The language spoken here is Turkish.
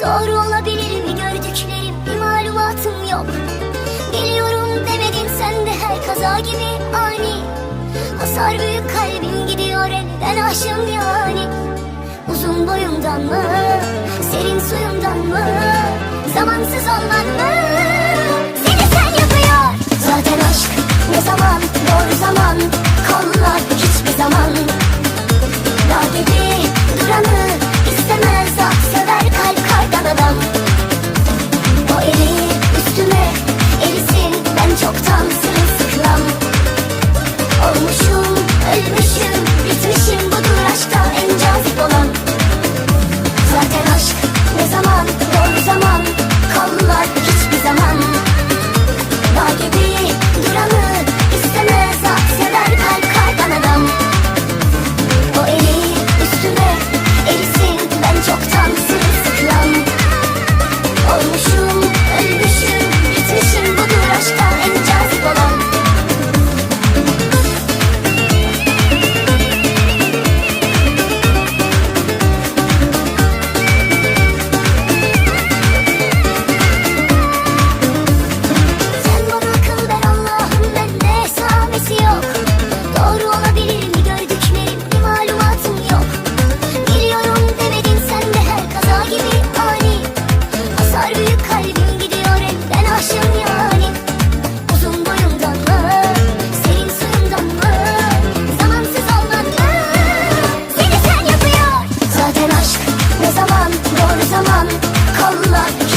Doğru olabilir mi gördüklerim? Bir malumatım yok. Biliyorum demedin sen de her kaza gibi ani. Hasar büyük kalbim gidiyor elden aşım yani. Uzun boyumdan mı, serin suyumdan mı, zamansız olman mı? Seni sen yapıyor. Zaten aşk ne zaman, doğru zaman, kollar hiçbir zaman. yalan Kollar